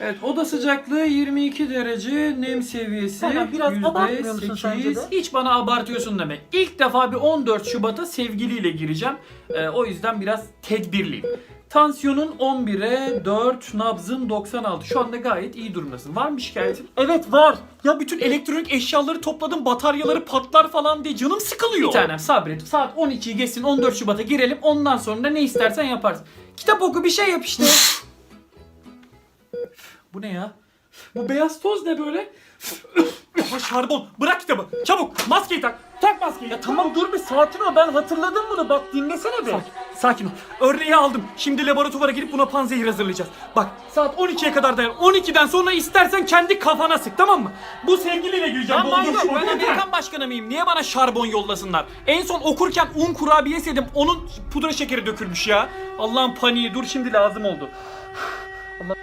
Evet oda sıcaklığı 22 derece, nem seviyesi Sana biraz abartmıyor musun sence de? %8. Hiç bana abartıyorsun demek. İlk defa bir 14 Şubat'a sevgiliyle gireceğim. Ee, o yüzden biraz tedbirliyim. Tansiyonun 11'e 4, nabzın 96. Şu anda gayet iyi durumdasın. Var mı şikayetin? Evet var. Ya bütün elektronik eşyaları topladım bataryaları patlar falan diye canım sıkılıyor. Bir tanem sabret. Saat 12'yi geçsin 14 Şubat'a girelim. Ondan sonra ne istersen yaparsın. Kitap oku bir şey yap işte. Bu ne ya? Bu beyaz toz ne böyle? Ama şarbon bırak kitabı çabuk maskeyi tak. Tak maskeyi. Ya tamam dur bir sakin ol ben hatırladım bunu bak dinlesene bir. Sakin, sakin ol. Örneği aldım. Şimdi laboratuvara girip buna panzehir hazırlayacağız. Bak saat 12'ye kadar dayan. 12'den sonra istersen kendi kafana sık tamam mı? Bu sevgiliyle gireceğim. Manyak, şu ben. Amerikan başkanı mıyım? Niye bana şarbon yollasınlar? En son okurken un kurabiyesi yedim. Onun pudra şekeri dökülmüş ya. Allah'ın paniği dur şimdi lazım oldu. Allah